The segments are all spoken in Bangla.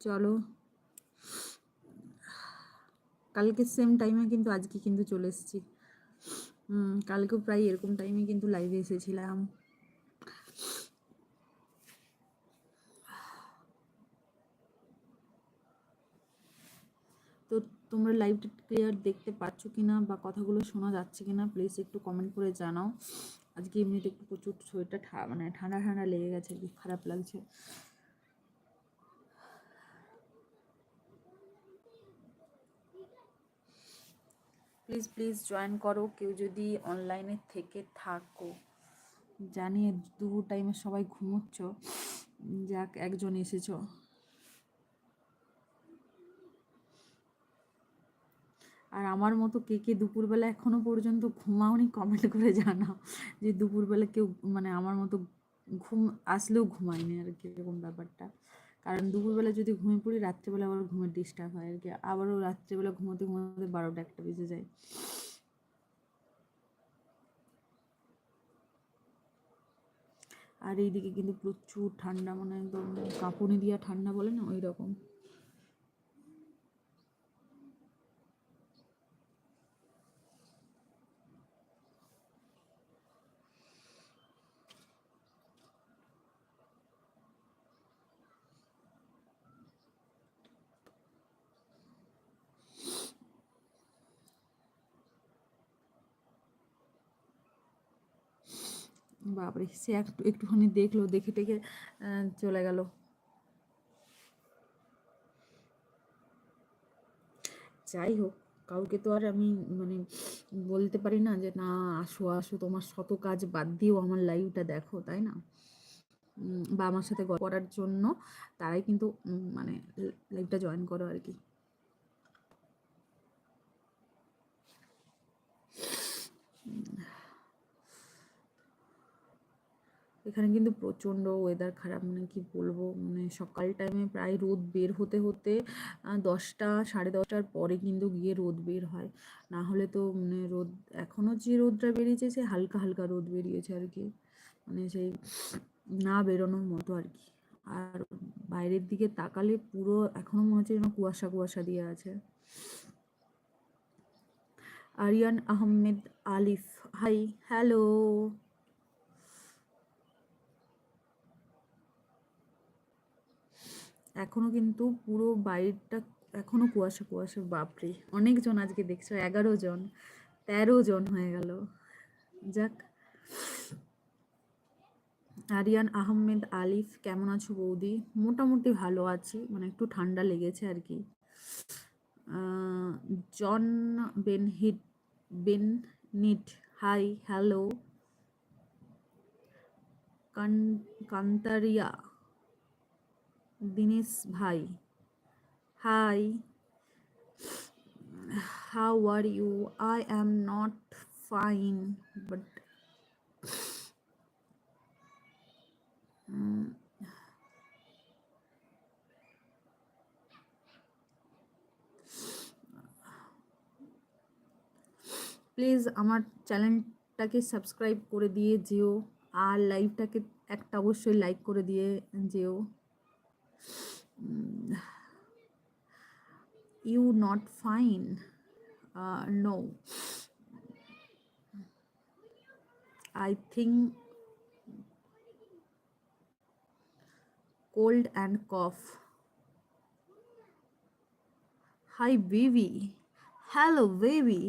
চলো। কালকে সেম টাইমে কিন্তু আজকে কিন্তু চলে এসেছি। কালকেও প্রায় এরকম টাইমে কিন্তু লাইভে এসেছিলাম। তো তোমরা লাইভটা ক্লিয়ার দেখতে পাচ্ছ কি না বা কথাগুলো শোনা যাচ্ছে কি না প্লিজ একটু কমেন্ট করে জানাও। আজকে এমনিতে একটু প্রচুর শরীরটা মানে ঠান্ডা ঠান্ডা লেগে গেছে কি খারাপ লাগছে। প্লিজ প্লিজ জয়েন করো। কেউ যদি অনলাইনে থেকে থাকো জানি দুপুর টাইমে সবাই ঘুমোচ্ছ, যাক, একজন এসেছ। আর আমার মতো কে কে দুপুরবেলা এখনও পর্যন্ত ঘুমাওনি কমেন্ট করে জানাও। যে দুপুরবেলা কেউ মানে আমার মতো ঘুম, আসলেও ঘুমায়নি আর কি, এরকম ব্যাপারটা। কারণ দুপুরবেলা যদি ঘুমিয়ে পড়ি, রাত্রেবেলা আবার ঘুমের ডিস্টার্ব হয় আর কি আবারও রাত্রেবেলা ঘুমোতে ঘুমোতে বারোটা একটা বেজে যায়। আর এইদিকে কিন্তু প্রচুর ঠান্ডা মানে একদম কাঁপুনি দিয়া ঠান্ডা বলে না ওই রকম বাপরে, সে একটু একটুখানি দেখল, দেখে টেকে চলে গেল। যাই হোক, কাউকে তো আর আমি মানে বলতে পারি না যে, না, আসো আসো, তোমার শত কাজ বাদ দিয়েও আমার লাইভটা দেখো তাই না? বা আমার সাথে করার জন্য তারাই কিন্তু মানে লাইভটা জয়েন করো আর কি। এখানে কিন্তু প্রচণ্ড ওয়েদার খারাপ মানে কি বলব মানে সকাল টাইমে প্রায় রোদ বের হতে হতে দশটা, সাড়ে দশটার পরে কিন্তু গিয়ে রোদ বের হয়। না হলে তো মানে রোদ এখনও যে রোদটা বেরিয়েছে, সে হালকা হালকা রোদ বেরিয়েছে আর কি। মানে সেই না বেরোনোর মতো আর কি। আর বাইরের দিকে তাকালে পুরো এখনও মনে হচ্ছে যেন কুয়াশা কুয়াশা দিয়ে আছে। আরিয়ান আহমেদ আলিফ, হাই, হ্যালো। এখনও কিন্তু পুরো বাইরটা এখনও কুয়াশা কুয়াশা, বাপরে। অনেকজন আজকে দেখছ, এগারো জন, তেরো জন হয়ে গেল। যাক। আরিয়ান আহমেদ, আলিফ, কেমন আছো বৌদি? মোটামুটি ভালো আছি মানে একটু ঠান্ডা লেগেছে আর কি। John Ben hit Ben NEET hi, hello. কান, কান্তারিয়া দিনেশ ভাই। Hi. How are you? I am not fine, but please আমার চ্যানেলটাকে সাবস্ক্রাইব করে দিয়ে যেও, আর লাইভটাকে একটা অবশ্যই লাইক করে দিয়ে যেও। You not fine uh, no i think cold and cough hi baby hello baby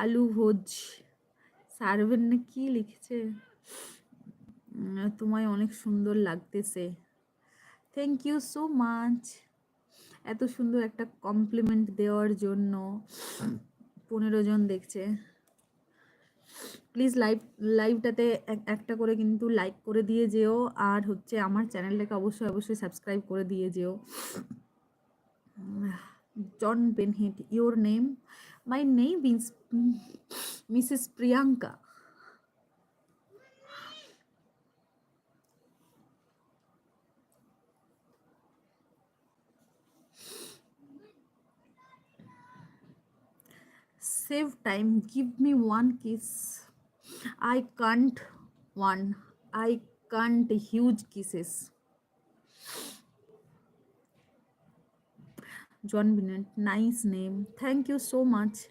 আলু ভোজ সার্ভেন না কি লিখেছে তোমায় অনেক সুন্দর লাগতেছে। থ্যাংক ইউ সো মাচ এত সুন্দর একটা কমপ্লিমেন্ট দেওয়ার জন্য পনেরো জন দেখছে। প্লিজ লাইভ লাইভটাতে একটা করে কিন্তু লাইক করে দিয়ে যেও। আর হচ্ছে আমার চ্যানেলটাকে অবশ্যই অবশ্যই সাবস্ক্রাইব করে দিয়ে যেও। John বেনহিট your name my name is Mrs Priyanka save time. Give me one kiss. I can't one. I can't huge kisses. John bennett nice name. Thank you so much.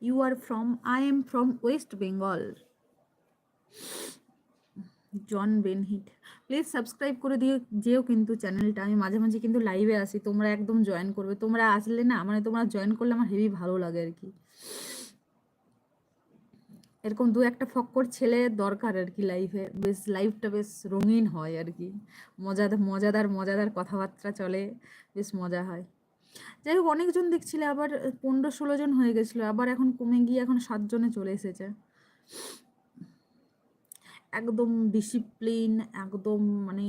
You are from i am from west bengal. John benhit please subscribe করে দিয়ে যেও কিন্তু চ্যানেলটা আমি মাঝে মাঝে কিন্তু লাইভে আসি, তোমরা একদম জয়েন করবে। তোমরা আসলে না মানে তোমরা জয়েন করলে আমার হেভি ভালো লাগে আর কি। এরকম দু একটা ফক্কর ছেলে দরকার আর কি লাইফে বেশ লাইফটা বেশ রঙিন হয় আর কি। মজাদার মজাদার মজাদার কথাবার্তা চলে, বেশ মজা হয়। যাই হোক, অনেকজন দেখছিলে, আবার পনেরো ষোলো জন হয়ে গেছিল, আবার এখন কমে গিয়ে এখন সাতজনে চলে এসেছে। একদম ডিসিপ্লিন একদম মানে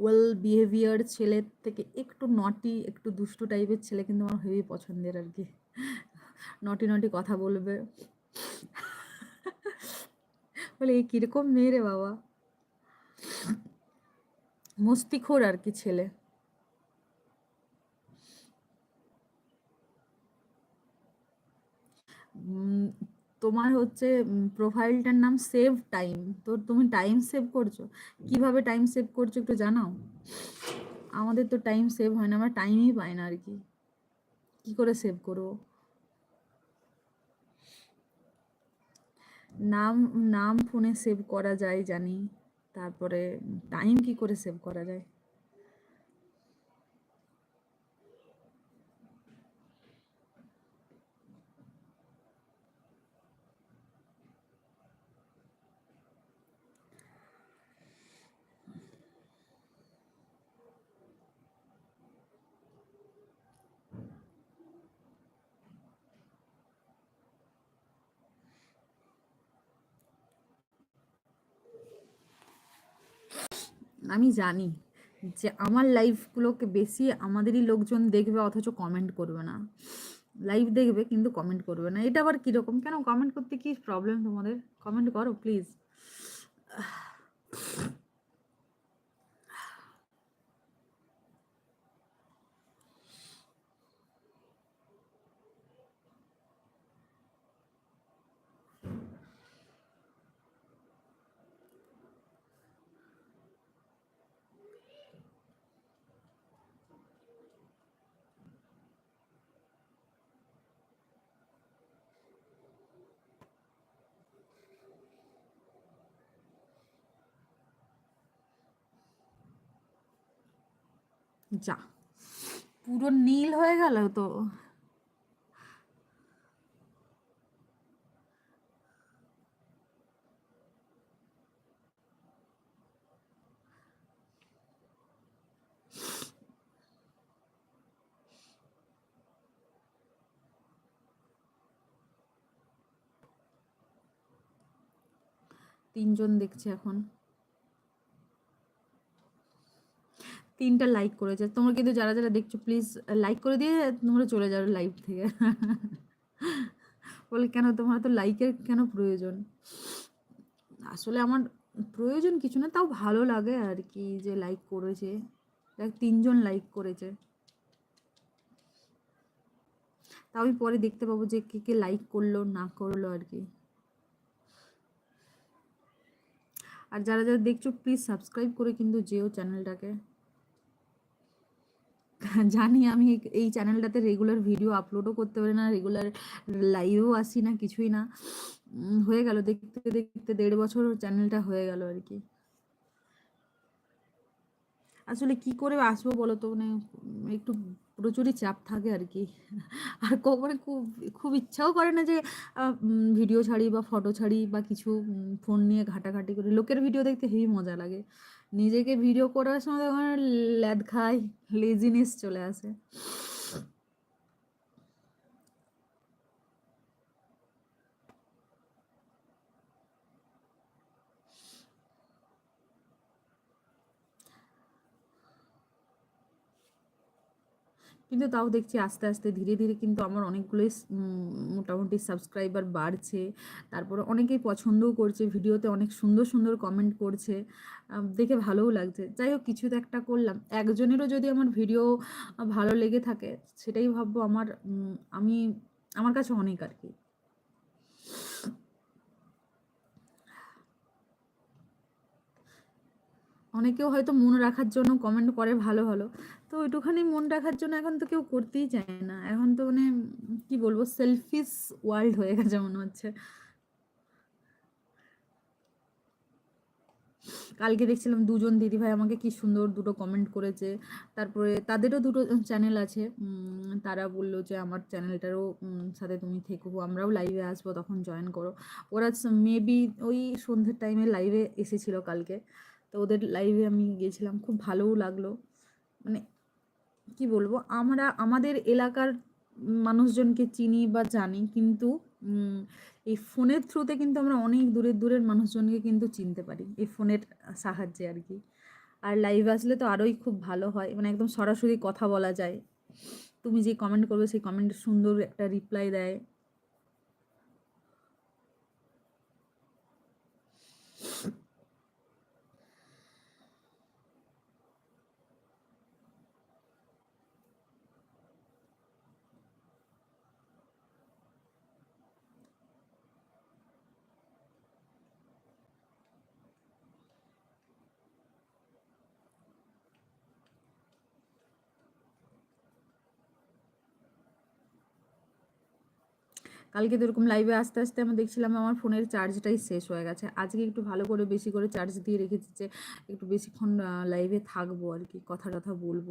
ওয়েল বিহেভিয়ার ছেলের থেকে একটু নটি একটু দুষ্টু টাইপের ছেলে কিন্তু আমার হেভি পছন্দের আর কি। নটি নটি কথা বলবে। বলে এই কীরকম মেয়ে রে বাবা? মস্তিখোর আর কি ছেলে। তোমার হচ্ছে প্রোফাইলটার নাম সেভ টাইম তো তুমি টাইম সেভ করছ? কীভাবে টাইম সেভ করছ একটু জানাও? আমাদের তো টাইম সেভ হয় না, আমরা টাইমই পাই না আর কি। কি করে সেভ করব? নাম নাম ফোনে সেভ করা যায় জানি, তারপরে টাইম কি করে সেভ করা যায়? আমি জানি যে আমার লাইফগুলোকে বেশি আমাদেরই লোকজন দেখবে, অথচ কমেন্ট করবে না। লাইভ দেখবে, কিন্তু কমেন্ট করবে না। এটা আবার কীরকম? কেন কমেন্ট করতে কি প্রবলেম তোমাদের? কমেন্ট করো প্লিজ যা। পুরো নীল হয়ে গেল তো। তিনজন দেখছে এখন। তিনটা লাইক করেছে। তোমরা কিন্তু যারা যারা দেখছ প্লিজ লাইক করে দিয়ে তোমরা চলে যাও লাইভ থেকে। বলে, কেন তোমার তো লাইকের কেন প্রয়োজন? আসলে আমার প্রয়োজন কিছু না, তাও ভালো লাগে আর কি যে লাইক করেছে। দেখ, তিনজন লাইক করেছে। তাও আমি পরে দেখতে পাবো যে কে কে লাইক করল, না করল আর কি। আর যারা যারা দেখছ প্লিজ সাবস্ক্রাইব করে কিন্তু যেও চ্যানেলটাকে জানি আমি এই চ্যানেলটাতে রেগুলার ভিডিও আপলোডও করতে পারি না রেগুলার লাইভও আসি না, কিছুই না। হয়ে গেল, দেখতে দেখতে দেড় বছর চ্যানেলটা হয়ে গেল আর কি। আসলে কি করে আসব বলো তো? মানে একটু প্রচুরই চাপ থাকে আর কি। আর কখনো খুব খুব ইচ্ছাও করে না যে ভিডিও ছাড়ি বা ফটো ছাড়ি বা কিছু ফোন নিয়ে ঘাটাঘাটি করি। লোকের ভিডিও দেখতে হেবি মজা লাগে। নিজেকে ভিডিও করার সময় তখন ল্যাদ খাই লেজিনেস চলে আসে। কিন্তু তাও দেখছি আস্তে আস্তে ধীরে ধীরে কিন্তু আমার অনেকগুলোই মোটামুটি সাবস্ক্রাইবার বাড়ছে। তারপরে অনেকেই পছন্দও করছে, ভিডিওতে অনেক সুন্দর সুন্দর কমেন্ট করছে। দেখে ভালোও লাগছে। যাই হোক, কিছু তো একটা করলাম। একজনেরও যদি আমার ভিডিও ভালো লেগে থাকে, সেটাই ভাববো আমার আমি, আমার কাছে অনেক আর কি। অনেকেও হয়তো মন রাখার জন্য কমেন্ট করে ভালো ভালো। তো ওইটুখানি মন রাখার জন্য এখন তো কেউ করতেই চায় না। এখন তো মানে কি বলব সেলফিস ওয়ার্ল্ড হয়ে গেছে মনে হচ্ছে। কালকে দেখছিলাম দুজন দিদিভাই আমাকে কি সুন্দর দুটো কমেন্ট করেছে। তারপরে তাদেরও দুটো চ্যানেল আছে। তারা বলল যে, আমার চ্যানেলটারও সাথে তুমি থেকো। আমরাও লাইভে আসব, তখন জয়েন করো। ওরা মেবি ওই সন্ধ্যের টাইমে লাইভে এসেছিল কালকে। তো ওদের লাইভে আমি গিয়েছিলাম খুব ভালোও লাগল। মানে কি বলব? আমরা, আমাদের এলাকার মানুষজনকে চিনি বা জানি, কিন্তু এই ফোনের থ্রুতে কিন্তু আমরা অনেক দূরের দূরের মানুষজনকে কিন্তু চিনতে পারি, এই ফোনের সাহায্যে আর কি। আর লাইভ আসলে তো আরোই খুব ভালো হয় মানে একদম সরাসরি কথা বলা যায়। তুমি যে কমেন্ট করবে, সেই কমেন্ট সুন্দর একটা রিপ্লাই দেয়। কালকে তো এরকম লাইভে আস্তে আস্তে আমি দেখছিলাম আমার ফোনের চার্জটাই শেষ হয়ে গেছে। আজকে একটু ভালো করে বেশি করে চার্জ দিয়ে রেখেছি যে একটু বেশিক্ষণ লাইভে থাকব আর কি, কথা টথা বলব।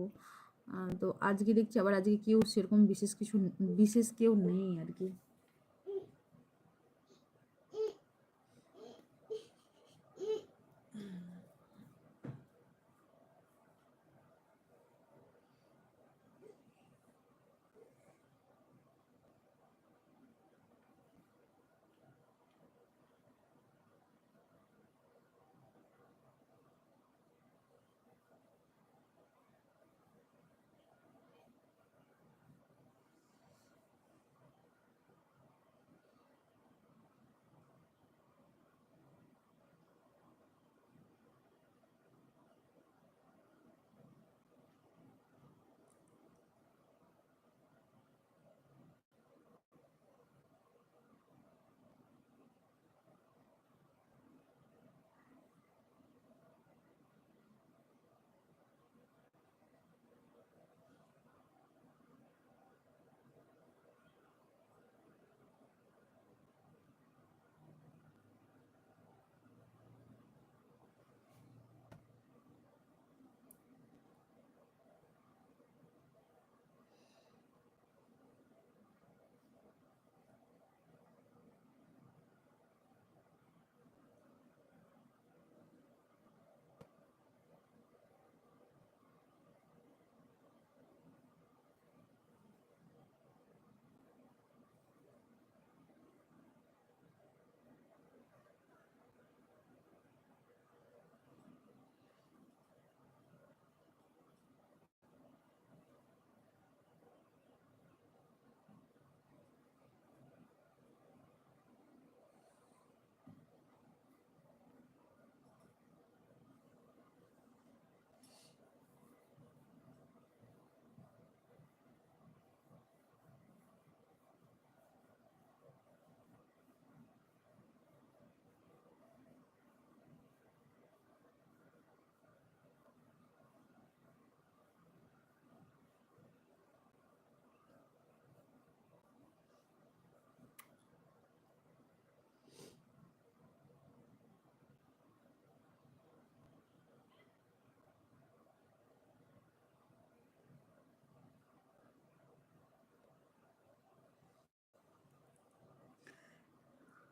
তো আজকে দেখছি, আবার আজকে কেউ সেরকম বিশেষ কিছু, বিশেষ কেউ নেই আর কি।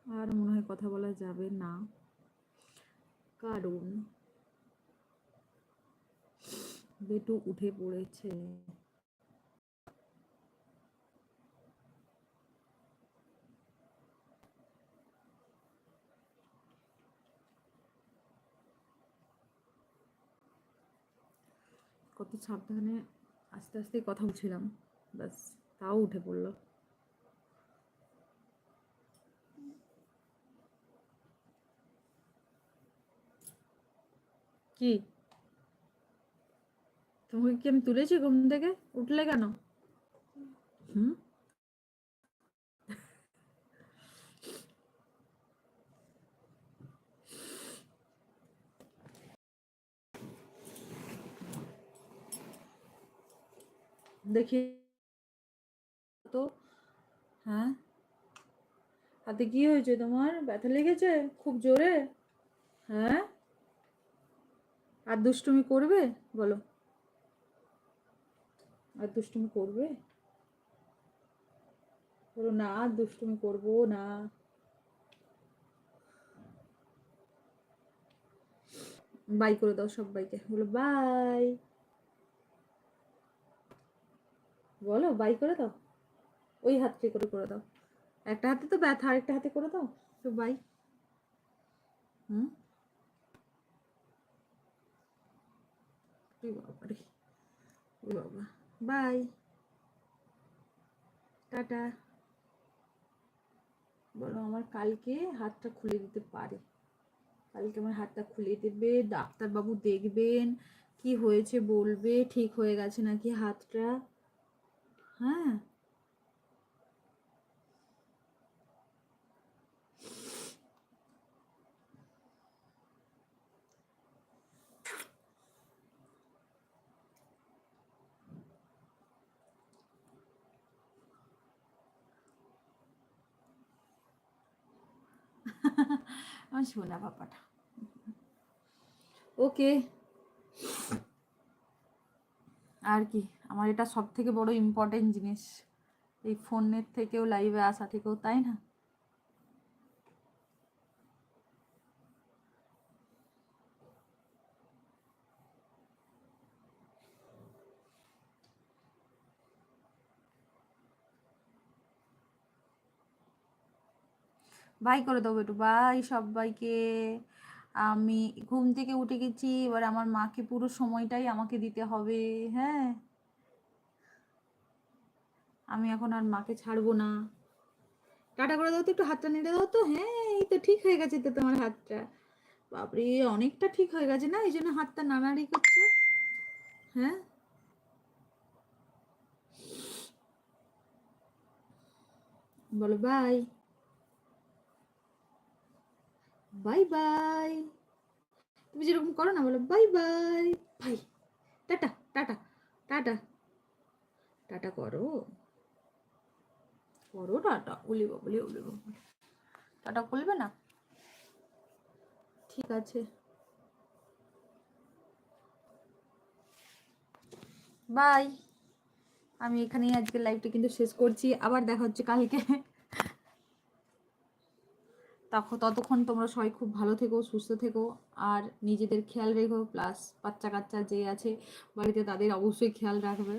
আর মনে হয় কথা বলা যাবে না। কারণ বেটু উঠে পড়েছে। কত সাবধানে আস্তে আস্তে কথা বলছিলাম, ব্যাস তাও উঠে পড়ল। কি? তোমাকে কি আমি তুলেছি ঘুম থেকে? উঠলে কেন? হুম? দেখি। তো হ্যাঁ? হাতে কি হয়েছে তোমার? ব্যথা লেগেছে? খুব জোরে? হ্যাঁ? আর দুষ্টুমি করবে? বলো। আর দুষ্টুমি করবে? বলো, না, আর দুষ্টুমি করব না। বাই করে দাও সবাইকে। বলো, বাই। বলো, বাই করে দাও। ওই হাতকে করে করে দাও। একটা হাতে তো ব্যথা, আরেকটা হাতে করে দাও। তো বাই। হুম? ওই বাবা রে ওই বাবা বাই টাটা বলো, আমার কালকে হাতটা খুলে দিতে পারে। কালকে আমার হাতটা খুলে দেবে, ডাক্তারবাবু দেখবেন, কি হয়েছে বলবে, ঠিক হয়ে গেছে নাকি হাতটা? হ্যাঁ। আমার সোনা বাবাটা ওকে। আর কি, আমার এটা সব থেকে বড় ইম্পর্টেন্ট জিনিস। এই ফোনের থেকেও লাইভে আসা থেকেও, তাই না? বাই করে দেবো একটু বাই সবাইকে। আমি ঘুম থেকে উঠে গেছি, এবার আমার মাকে পুরো সময়টাই আমাকে দিতে হবে হ্যাঁ। আমি এখন আর মাকে ছাড়বো না। টাটা করে দাও তো, একটু হাতটা নেড়ে দাও তো হ্যাঁ এই তো ঠিক হয়ে গেছে তো তোমার হাতটা। বাপরে, অনেকটা ঠিক হয়ে গেছে না, এই জন্য হাতটা নাড়াড়ি করছ হ্যাঁ। বলো, বাই। বাই বাই তুমি যেরকম করো না, বলো bye bye bye tata tata tata. Tata করো। করো টাটা উলি বাবলি উলি বাবলি টাটা করবে না? ঠিক আছে। বাই আমি এখানেই আজকে লাইভটা কিন্তু শেষ করছি। আবার দেখা হচ্ছে কালকে। ততক্ষণ তোমরা সবাই খুব ভালো থেকো, সুস্থ থেকো। আর নিজেদের খেয়াল রেখো, প্লাস বাচ্চা কাচ্চা যে আছে, বাড়িতে তাদের অবশ্যই খেয়াল রাখবে।